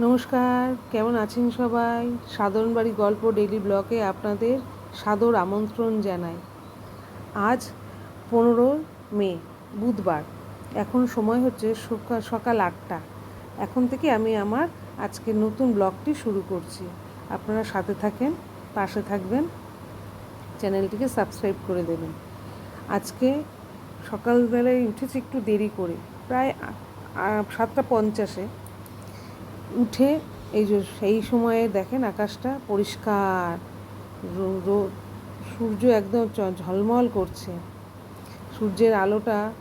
নমস্কার, কেমন আছেন সবাই? সাধারণ বাড়ি গল্প ডেইলি ব্লকে আপনাদের সাদর আমন্ত্রণ জানাই। আজ পনেরো মে, বুধবার। এখন সময় হচ্ছে সকাল আটটা। এখন থেকে আমি আমার আজকে নতুন ব্লগটি শুরু করছি। আপনারা সাথে থাকেন, পাশে থাকবেন, চ্যানেলটিকে সাবস্ক্রাইব করে দেবেন। আজকে সকালবেলায় উঠেছি একটু দেরি করে, প্রায় সাতটা পঞ্চাশে। উঠে এই যে সেই সময়ে দেখেন আকাশটা পরিষ্কার, রো- রো- সূর্য একদম ঝলমল করছে। সূর্যের আলোটা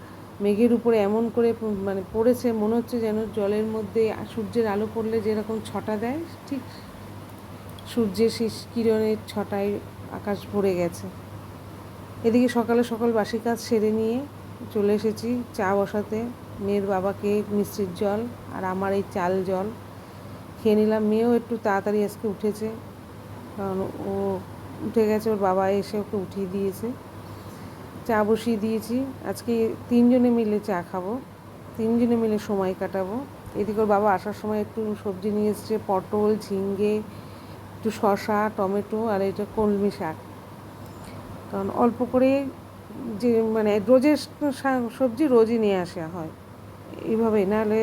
মেঘের উপরে এমন করে মানে পড়েছে, মনে হচ্ছে যেন জলের মধ্যে সূর্যের আলো পড়লে যেরকম ছটা দেয়, ঠিক সূর্যের শেষ কিরণের ছটায় আকাশ ভরে গেছে। এদিকে সকালে সকাল বাসি কাজ সেরে নিয়ে চলে এসেছি চা বসাতে, মেয়ের বাবাকে মিষ্টির জল আর আমার এই চাল জল। খেয়ে নিলাম। মেয়েও একটু তাড়াতাড়ি আজকে উঠেছে। কারণ ও উঠে গেছে, ওর বাবা এসে ওকে উঠিয়ে দিয়েছে। চা বসিয়ে দিয়েছি। আজকে তিনজনে মিলে চা খাব। তিনজনে মিলে সময় কাটাবো। এদিকে ওর বাবা আসার সময় একটু সবজি নিয়ে এসছে, পটল, ঝিঙ্গে, একটু শসা, টমেটো আর এটা কলমি শাক। কারণ অল্প করে যে মানে রোজের সবজি রোজই নিয়ে আসা হয়। এইভাবেই নাহলে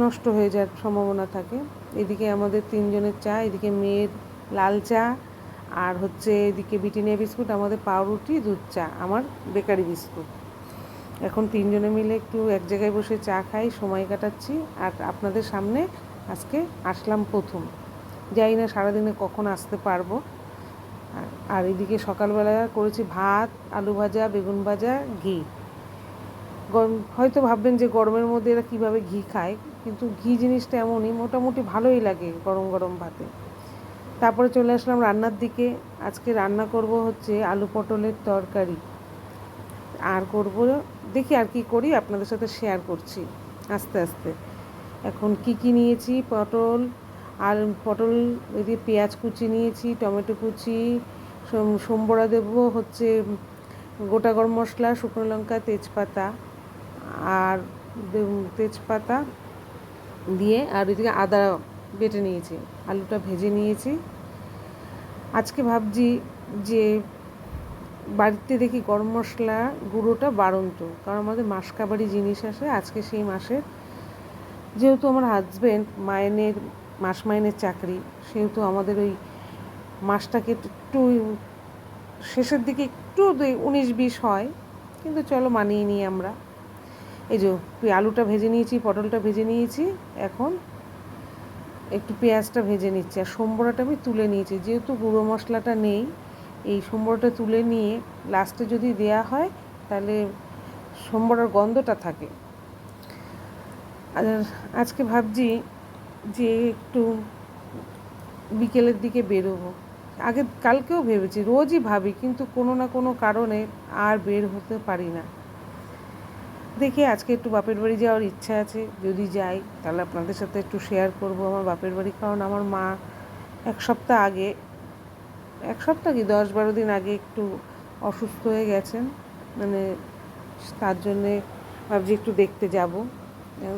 নষ্ট হয়ে যাওয়ার সম্ভাবনা থাকে। এদিকে আমাদের তিনজনের চা, এদিকে মেয়ের লাল চা, আর হচ্ছে এদিকে বিটিনিয়া বিস্কুট, আমাদের পাউরুটি, দুধ চা, আমার বেকারি বিস্কুট। এখন তিনজনে মিলে একটু এক জায়গায় বসে চা খাই, সময় কাটাচ্ছি, আর আপনাদের সামনে আজকে আসলাম প্রথম। জানি না সারাদিনে কখন আসতে পারব। আর এদিকে সকালবেলা করেছি ভাত, আলু ভাজা, বেগুন ভাজা, ঘি। গরম, হয়তো ভাববেন যে গরমের মধ্যে এরা কীভাবে ঘি খায়, কিন্তু ঘি জিনিসটা এমনই, মোটামুটি ভালোই লাগে গরম গরম ভাতে। তারপরে চলে আসলাম রান্নার দিকে। আজকে রান্না করব হচ্ছে আলু পটলের তরকারি। আর করব, দেখি আর কি করি, আপনাদের সাথে শেয়ার করছি আস্তে আস্তে। এখন কি কি নিয়েছি? পটল, আর পটল এদিকে পেঁয়াজ কুচি নিয়েছি, টমেটো কুচি, সোম- সোমবড়া দেবো হচ্ছে গোটা গরম মশলা, শুকনো লঙ্কা, তেজপাতা। আর তেজপাতা দিয়ে আর এদিকে আদা বেটে নিয়েছি, আলুটা ভেজে নিয়েছি। আজকে ভাবছি যে বাড়িতে দেখি গরম মশলা গুঁড়োটা বাড়ন্ত, কারণ আমাদের মাসকাবাড়ি জিনিস আসে আজকে সেই মাসের যেহেতু আমার হাজব্যান্ড মাইনের, মাস মাইনের চাকরি, সেহেতু আমাদের ওই মাসটাকে একটু শেষের দিকে একটু উনিশ বিশ হয়, কিন্তু চলো মানিয়ে নিই আমরা। এই যে আলুটা ভেজে নিয়েছি, পটলটা ভেজে নিয়েছি, এখন একটু পেঁয়াজটা ভেজে নিচ্ছি। আর সম্বরাটা আমি তুলে নিয়েছি, যেহেতু গুঁড়ো মশলাটা নেই, এই সম্বরটা তুলে নিয়ে লাস্টে যদি দেয়া হয়, তাহলে সম্বরার গন্ধটা থাকে। আর আজকে ভাবছি যে একটু বিকেলের দিকে বেরোবো। আগে কালকেও ভেবেছি, রোজই ভাবি, কিন্তু কোনো না কোনো কারণে আর বের হতে পারি না। দেখি আজকে একটু বাপের বাড়ি যাওয়ার ইচ্ছা আছে। যদি যাই, তাহলে আপনাদের সাথে একটু শেয়ার করব আমার বাপের বাড়ি। কারণ আমার মা এক সপ্তাহ আগে, এক সপ্তাহ কি, দশ বারো দিন আগে একটু অসুস্থ হয়ে গেছেন। মানে তার জন্যে ভাবছি একটু দেখতে যাব।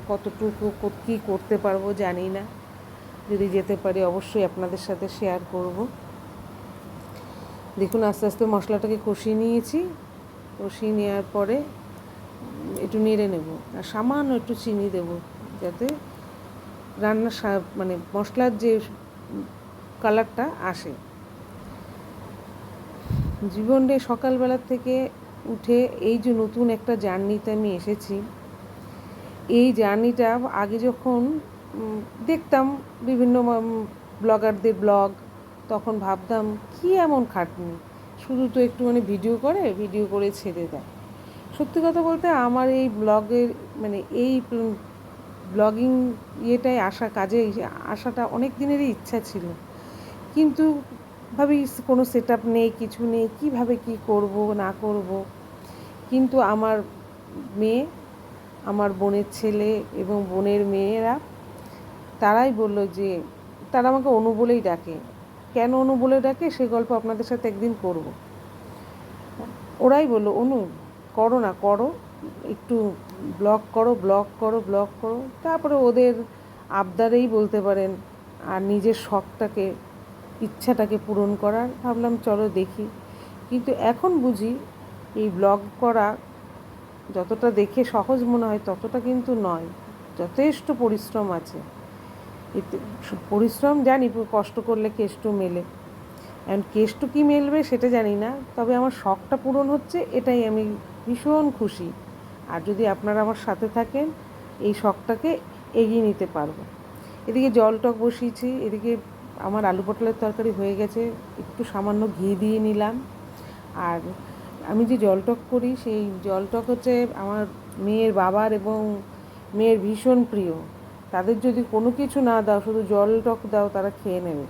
কতটুকু, কী করতে পারব জানি না। যদি যেতে পারি অবশ্যই আপনাদের সাথে শেয়ার করব। দেখুন, আস্তে আস্তে মশলাটাকে কষিয়ে নিয়েছি। কষিয়ে নেওয়ার পরে একটু নেড়ে নেব আর সামান্য একটু চিনি দেব যাতে রান্নার মানে মশলার যে কালারটা আসে। জীবনে সকালবেলার থেকে উঠে এই যে নতুন একটা জার্নিতে আমি এসেছি। এই জার্নিটা আগে যখন দেখতাম বিভিন্ন ব্লগারদের ব্লগ, তখন ভাবতাম কি এমন খাটনি। শুধু তো একটু মানে ভিডিও করে ভিডিও করে ছেড়ে দেয়। সত্যি কথা বলতে আমার এই ব্লগের মানে এই ব্লগিং ইয়েটায় আসা কাজে আসাটা অনেক দিনেরই ইচ্ছা ছিল। কিন্তু ভাবি কোনো সেট আপ নেই, কিছু নেই, কীভাবে কী করব, না করব? কিন্তু আমার মেয়ে, আমার বোনের ছেলে এবং বোনের মেয়েরা, তারাই বলল যে, তারা আমাকে অনু বলেই ডাকে। কেন অনু বলে ডাকে? সে গল্প আপনাদের সাথে একদিন করব। ওরাই বলল, অনু করো না, করো। একটু ব্লগ করো ব্লগ করো ব্লগ করো। তারপরে ওদের আবদারেই বলতে পারেন, আর নিজের শখটাকে, ইচ্ছাটাকে পূরণ করার। ভাবলাম, চলো দেখি। কিন্তু এখন বুঝি, এই ব্লগ করা যতটা দেখে সহজ মনে হয়, ততটা কিন্তু নয়। যথেষ্ট পরিশ্রম আছে। এতে, পরিশ্রম জানি, কষ্ট করলে কেষ্ট মেলে। এখন কেষ্ট কী মেলবে সেটা জানি না, তবে আমার শখটা পূরণ হচ্ছে, এটাই আমি ভীষণ খুশি। আর যদি আপনারা আমার সাথে থাকেন, এই শখটাকে এগিয়ে নিতে পারব। এদিকে জল টক বসিয়েছি, এদিকে আমার আলু পটলের তরকারি হয়ে গেছে, একটু সামান্য ঘি দিয়ে নিলাম। আর আমি যে জলটক করি, সেই জলটক হচ্ছে আমার মেয়ের বাবার এবং মেয়ের ভীষণ প্রিয়। তাদের যদি কোনো কিছু না দাও, শুধু জল টক দাও, তারা খেয়ে নেবে।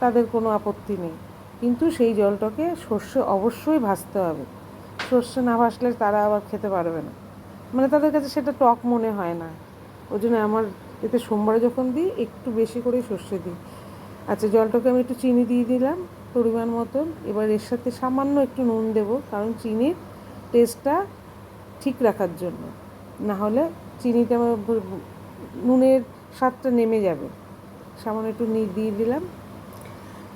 তাদের কোনো আপত্তি নেই। কিন্তু সেই জলটাকে সর্ষে অবশ্যই ভাজতে হবে। সর্ষে না ভাসলে তারা আবার খেতে পারবে না। মানে তাদের কাছে সেটা টক মনে হয় না। ওই জন্য আমার এতে সোমবারে যখন দিই, একটু বেশি করেই সর্ষে দিই। আচ্ছা জলটাকে আমি একটু চিনি দিয়ে দিলাম পরিমাণ মতন। এবার এর সাথে সামান্য একটু নুন দেবো, কারণ চিনির টেস্টটা ঠিক রাখার জন্য। না হলে চিনিটা নুনের স্বাদটা নেমে যাবে। সামান্য একটু দিয়ে দিলাম।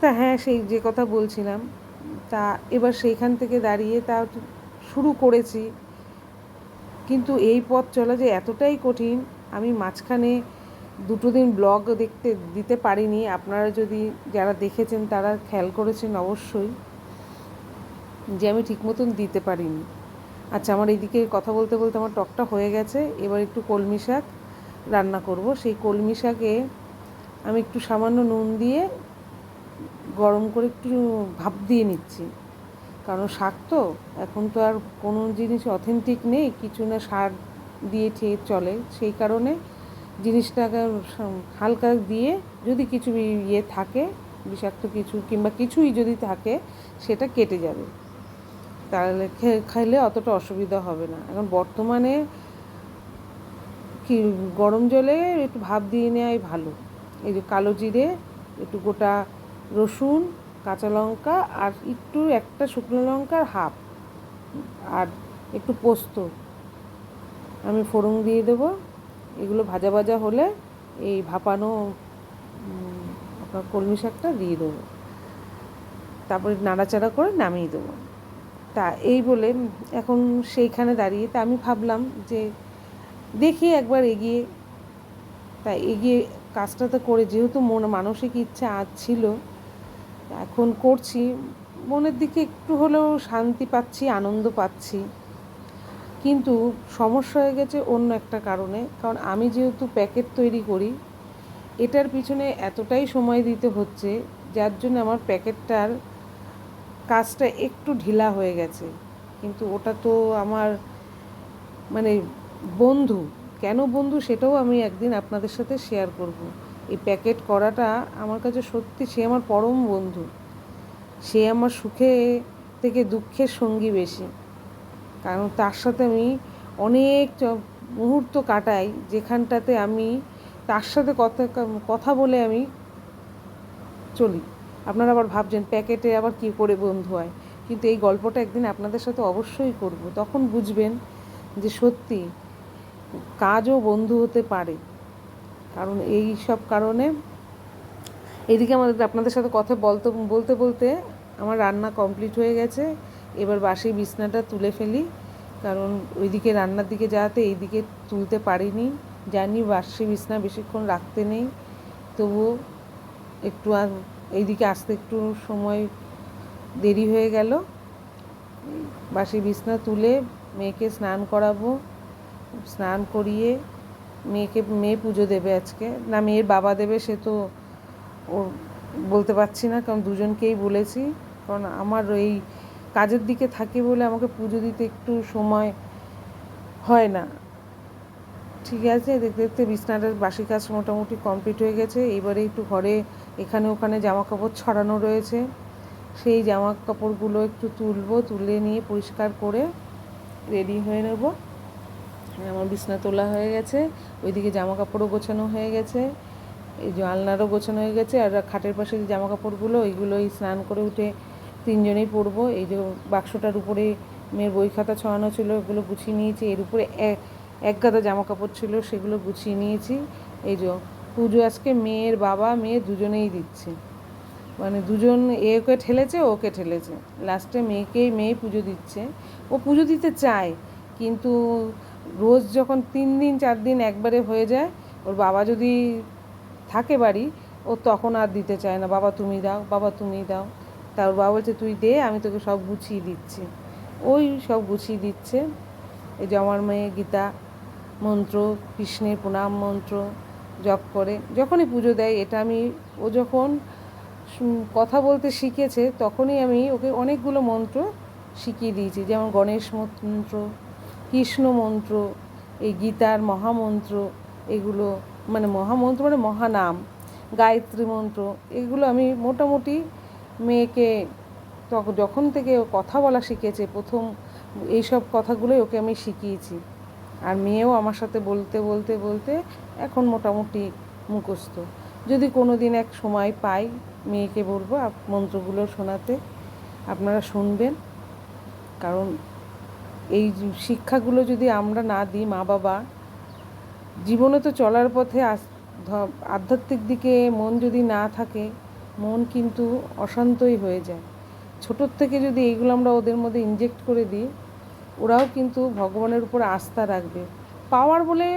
তা হ্যাঁ সেই যে কথা বলছিলাম, তা এবার সেইখান থেকে দাঁড়িয়ে তা শুরু করেছি। কিন্তু এই পথ চলা যে এতটাই কঠিন, আমি মাঝখানে দুটো দিন ব্লগ দেখতে, দিতে পারিনি। আপনারা যদি যারা দেখেছেন, তারা খেয়াল করেছেন অবশ্যই যে আমি ঠিক মতন দিতে পারিনি। আচ্ছা আমার এইদিকে কথা বলতে বলতে আমার টকটা হয়ে গেছে। এবার একটু কলমি শাক রান্না করব। সেই কলমি শাকে আমি একটু সামান্য নুন দিয়ে গরম করে একটু ভাপ দিয়ে নিচ্ছি। কারণ শাক তো, এখন তো আর কোনো জিনিস অথেন্টিক নেই, কিছু না সার দিয়ে খেয়ে চলে। সেই কারণে জিনিসটাকে হালকা দিয়ে যদি কিছু ইয়ে থাকে, বিষাক্ত কিছু কিংবা কিছুই যদি থাকে, সেটা কেটে যাবে। তাহলে খাইলে অতটা অসুবিধা হবে না। এখন বর্তমানে কি, গরম জলে একটু ভাপ দিয়ে নেওয়াই ভালো। এই যে কালো জিরে, একটু গোটা রসুন, কাঁচা লঙ্কা আর একটু একটা শুকনো লঙ্কার হাফ আর একটু পোস্ত। আমি ফোড়ন দিয়ে দেবো। এগুলো ভাজা ভাজা হলে এই ভাপানো আপনার কলমি শাকটা দিয়ে দেবো। তারপরে নাড়াচাড়া করে নামিয়ে দেবো। তা এই বলে এখন সেইখানে দাঁড়িয়ে তা আমি ভাবলাম যে দেখি একবার এগিয়ে। তা এগিয়ে কাজটা তো করে যেহেতু মন, মানসিক ইচ্ছা আজ ছিল এখন করছি, মনের দিকে একটু হলেও শান্তি পাচ্ছি, আনন্দ পাচ্ছি। কিন্তু সমস্যা হয়ে গেছে অন্য একটা কারণে, কারণ আমি যেহেতু প্যাকেট তৈরি করি, এটার পিছনে এতটাই সময় দিতে হচ্ছে, যার জন্য আমার প্যাকেটটার কাজটা একটু ঢিলা হয়ে গেছে। কিন্তু ওটা তো আমার মানে বন্ধু, কেন বন্ধু সেটাও আমি একদিন আপনাদের সাথে শেয়ার করব। এই প্যাকেট করাটা আমার কাছে সত্যি সে আমার পরম বন্ধু। সে আমার সুখে থেকে দুঃখের সঙ্গী বেশি। কারণ তার সাথে আমি অনেক মুহূর্ত কাটাই যেখানটাতে আমি তার সাথে কথা কথা বলে আমি চলি। আপনারা আবার ভাবছেন, প্যাকেটে আবার কী করে বন্ধু হয়? কিন্তু এই গল্পটা একদিন আপনাদের সাথে অবশ্যই করব। তখন বুঝবেন যে সত্যি কাজও বন্ধু হতে পারে। কারণ এই সব কারণে এদিকে আমাদের আপনাদের সাথে কথা বলতে বলতে বলতে আমার রান্না কমপ্লিট হয়ে গেছে। এবার বাসি বিছনাটা তুলে ফেলি, কারণ ওইদিকে রান্নার দিকে যাওয়াতে এইদিকে তুলতে পারিনি। জানি বাসি বিছনা বেশিক্ষণ রাখতে নেই, তবুও একটু এইদিকে আসতে একটু সময় দেরি হয়ে গেল। বাসি বিছনা তুলে মেয়েকে স্নান করাবো, স্নান করিয়ে মেয়েকে, মেয়ে পুজো দেবে আজকে। না, মেয়ের বাবা দেবে সে তো ও বলতে পারছি না, কারণ দুজনকেই বলেছি। কারণ আমার এই কাজের দিকে থাকি বলে আমাকে পুজো দিতে একটু সময় হয় না। ঠিক আছে, দেখতে দেখতে বিছনাটার বাসি কাজ মোটামুটি কমপ্লিট হয়ে গেছে। এবারে একটু ঘরে এখানে ওখানে জামা কাপড় ছড়ানো রয়েছে। সেই জামা কাপড়গুলো একটু তুলবো, তুলে নিয়ে পরিষ্কার করে রেডি হয়ে নেব। আমার বিছনা তোলা হয়ে গেছে, ওইদিকে জামা কাপড়ও গোছানো হয়ে গেছে, এই যে আলনারও গোছানো হয়ে গেছে, আর খাটের পাশে যে জামা কাপড়গুলো ওইগুলোই স্নান করে উঠে তিনজনেই পরবো। এই যে বাক্সটার উপরে মেয়ের বই খাতা ছড়ানো ছিল, ওগুলো গুছিয়ে নিয়েছি। এর উপরে এক গাদা জামা কাপড় ছিল, সেগুলো গুছিয়ে নিয়েছি। এই যে পুজো আজকে মেয়ের বাবা, মেয়ে দুজনেই দিচ্ছে। মানে দুজন এ ওকে ঠেলেছে ওকে ঠেলেছে। লাস্টে মেয়েকেই, মেয়ে পুজো দিচ্ছে। ও পুজো দিতে চায়, কিন্তু রোজ যখন তিন দিন, চার দিন একবারে হয়ে যায়, ওর বাবা যদি থাকে বাড়ি, ও তখন আর দিতে চায় না, বাবা, তুমি দাও, বাবা, তুমি দাও। তা ওর বাবা বলছে, তুই দে, আমি তোকে সব গুছিয়ে দিচ্ছি। ওই সব গুছিয়ে দিচ্ছে। এই যে আমার মেয়ে গীতা মন্ত্র, কৃষ্ণের প্রণাম মন্ত্র জপ করে, যখনই পুজো দেয়, এটা আমি, ও যখন কথা বলতে শিখেছে, তখনই আমি ওকে অনেকগুলো মন্ত্র শিখিয়ে দিয়েছি, যেমন গণেশ মন্ত্র কৃষ্ণ মন্ত্র, এই গীতার মহামন্ত্র, এগুলো মানে মহামন্ত্র মানে মহানাম, গায়ত্রী মন্ত্র, এগুলো আমি মোটামুটি মেয়েকে যখন থেকে ও কথা বলা শিখেছে, প্রথম এইসব কথাগুলোই ওকে আমি শিখিয়েছি। আর মেয়েও আমার সাথে বলতে বলতে বলতে এখন মোটামুটি মুখস্থ। যদি কোনো দিন এক সময় পাই, মেয়েকে বলব মন্ত্রগুলো শোনাতে, আপনারা শুনবেন। কারণ এই শিক্ষাগুলো যদি আমরা না দিই মা বাবা, জীবনে তো চলার পথে আধ্যাত্মিক দিকে মন যদি না থাকে, মন কিন্তু অশান্তই হয়ে যায়। ছোটোর থেকে যদি এইগুলো আমরা ওদের মধ্যে ইনজেক্ট করে দিই, ওরাও কিন্তু ভগবানের উপর আস্থা রাখবে। পাওয়ার বলে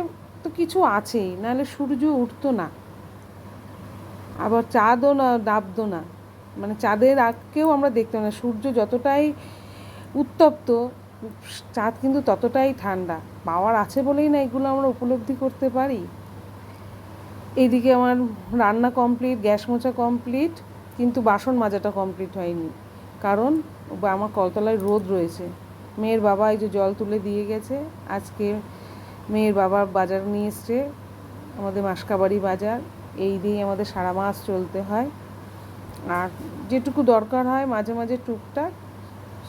তো কিছু আছেই, নাহলে সূর্য উঠতো না। আবার চাঁদও না, নাবতো না। মানে চাঁদের আগকেও আমরা দেখতাম না। সূর্য যতটাই উত্তপ্ত চাঁদ কিন্তু ততটাই ঠান্ডা। পাওয়ার আছে বলেই না এগুলো আমরা উপলব্ধি করতে পারি। এইদিকে আমার রান্না কমপ্লিট গ্যাস মোছা কমপ্লিট কিন্তু বাসন মাজাটা কমপ্লিট হয়নি। কারণ আমার কলতলায় রোদ রয়েছে। মেয়ের বাবা এই যে জল তুলে দিয়ে গেছে। আজকে মেয়ের বাবা বাজার নিয়ে এসছে। আমাদের মাসকাবাড়ি বাজার। এই দিয়েই আমাদের সারা মাস চলতে হয়। আর যেটুকু দরকার হয় মাঝে মাঝে টুকটাক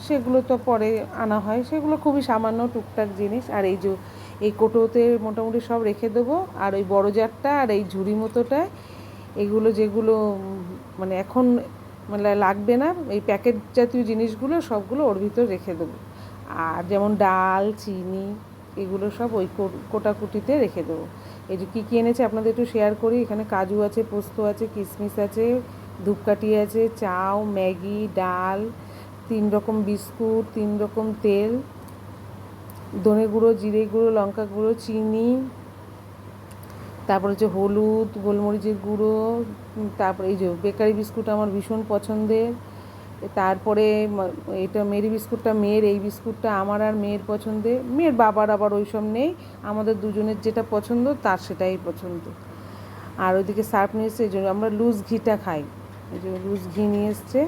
সেগুলো তো পরে আনা হয়। সেগুলো খুবই সামান্য টুকটাক জিনিস। আর এই যে, এই কোটোতে মোটামুটি সব রেখে দেবো। আর ওই বড় জারটা আর এই ঝুড়ি মতোটায় এগুলো যেগুলো মানে এখন মানে লাগবে না, এই প্যাকেট জাতীয় জিনিসগুলো সবগুলো ওর ভিতর রেখে দেবো। আর যেমন ডাল, চিনি, এগুলো সব ওই কোটাকুটিতে রেখে দেবো। এই যে কী কী এনেছে আপনাদের একটু শেয়ার করি। এখানে কাজু আছে, পোস্ত আছে কিশমিশ আছে, ধূপকাঠি আছে চাউ ম্যাগি, ডাল তিন রকম বিস্কুট, তিন রকম তেল, ধনে গুঁড়ো, জিরে গুঁড়ো, লঙ্কা গুঁড়ো, চিনি, তারপর হচ্ছে হলুদ, গোলমরিচের গুঁড়ো তারপরে এই যে বেকারি বিস্কুট আমার ভীষণ পছন্দের। তারপরে এটা মেরি বিস্কুটটা, মেয়ের এই বিস্কুটটা আমার আর মেয়ের পছন্দের। মেয়ের বাবার আবার ওই সব নেই, আমাদের দুজনের যেটা পছন্দ তার সেটাই পছন্দ। আর ওইদিকে সার্ফ নিয়ে এসছে, এই জন্য আমরা লুজ ঘিটা খাই। এই যে লুজ ঘি নিয়ে এসছে,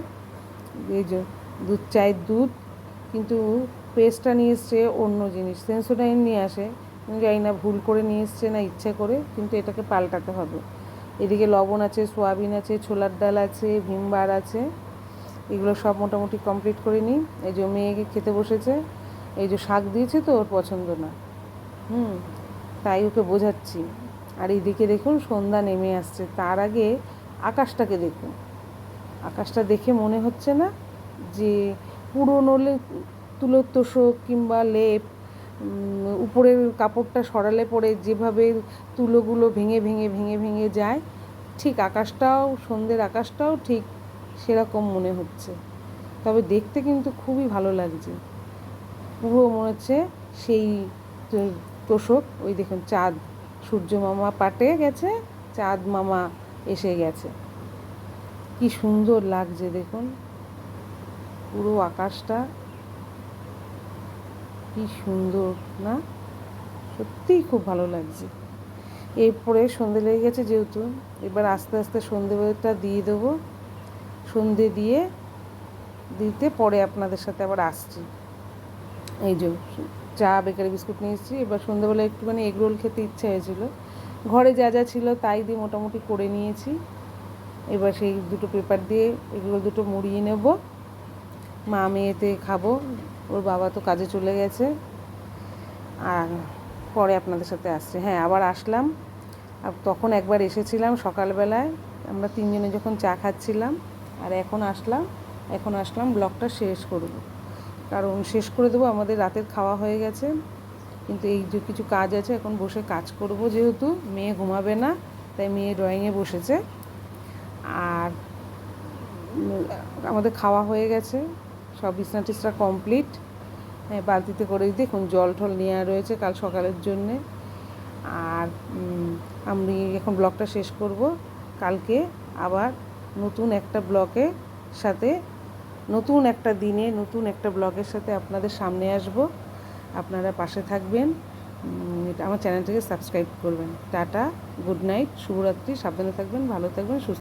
এই যে দুধ চায়ের দুধ, কিন্তু পেস্টটা নিয়ে এসছে অন্য জিনিস, সেন্সোডাইন নিয়ে আসে। জানি না ভুল করে নিয়ে এসছে না ইচ্ছা করে, কিন্তু এটাকে পাল্টাতে হবে। এদিকে লবণ আছে, সোয়াবিন আছে, ছোলার ডাল আছে ভিমবার আছে। এগুলো সব মোটামুটি কমপ্লিট করে নিই। এই যে মেয়েকে খেতে বসেছে, এই যে শাক দিয়েছে তো ওর পছন্দ না। হুম, তাই ওকে বোঝাচ্ছি। আর এইদিকে দেখুন সন্ধ্যা নেমে আসছে। তার আগে আকাশটাকে দেখুন। আকাশটা দেখে মনে হচ্ছে না যে পুরনো তুলোর তোষক কিংবা লেপ উপরের কাপড়টা সরালে পরে যেভাবে তুলোগুলো ভেঙে ভেঙে ভেঙে ভেঙে যায়, ঠিক আকাশটাও, সন্ধ্যের আকাশটাও ঠিক সেরকম মনে হচ্ছে। তবে দেখতে কিন্তু খুবই ভালো লাগছে। পুরো মনে হচ্ছে সেই তোষক, ওই দেখুন চাঁদ, সূর্য মামা পাটে গেছে, চাঁদ মামা এসে গেছে। কি সুন্দর লাগছে দেখুন। পুরো আকাশটা কি সুন্দর, না? সত্যিই খুব ভালো লাগছে। এরপরে সন্ধে লেগে গেছে যেহেতু, এবার আস্তে আস্তে সন্ধেবেলাটা দিয়ে দেবো। সন্ধে দিয়ে দিতে পরে আপনাদের সাথে আবার আসছি। এই যে চা, বেকারি বিস্কুট নিয়ে এসেছি। এবার সন্ধ্যাবেলা একটুখানি এগ রোল খেতে ইচ্ছা হয়েছিল। ঘরে যা যা ছিল তাই দিয়ে মোটামুটি করে নিয়েছি। এবার সেই দুটো পেপার দিয়ে এগুলো দুটো মুড়িয়ে নেব। মা মেয়েতে খাব, ওর বাবা তো কাজে চলে গেছে। আর পরে আপনাদের সাথে আসছে। হ্যাঁ আবার আসলাম। আর তখন একবার এসেছিলাম সকালবেলায়। আমরা তিনজনে যখন চা খাচ্ছিলাম, আর এখন আসলাম এখন আসলাম, ব্লগটা শেষ করব। কারণ শেষ করে দেবো, আমাদের রাতের খাওয়া হয়ে গেছে। কিন্তু এই যে কিছু কাজ আছে, এখন বসে কাজ করব যেহেতু, মেয়ে ঘুমাবে না, তাই মেয়ে ড্রয়িংয়ে বসেছে। আর আমাদের খাওয়া হয়ে গেছে। সব বিছনা টিছনা কমপ্লিট হ্যাঁ বালতিতে করে দেখুন, জল টল নেওয়া রয়েছে কাল সকালের জন্যে। আর আমি এখন ব্লগটা শেষ করব। কালকে আবার নতুন একটা ব্লগের সাথে, নতুন একটা দিনে নতুন একটা ব্লগের সাথে আপনাদের সামনে আসব। আপনারা পাশে থাকবেন। আমার চ্যানেলটাকে সাবস্ক্রাইব করবেন। টাটা, গুড নাইট, শুভরাত্রি, সাবধানে থাকবেন, ভালো থাকবেন, সুস্থ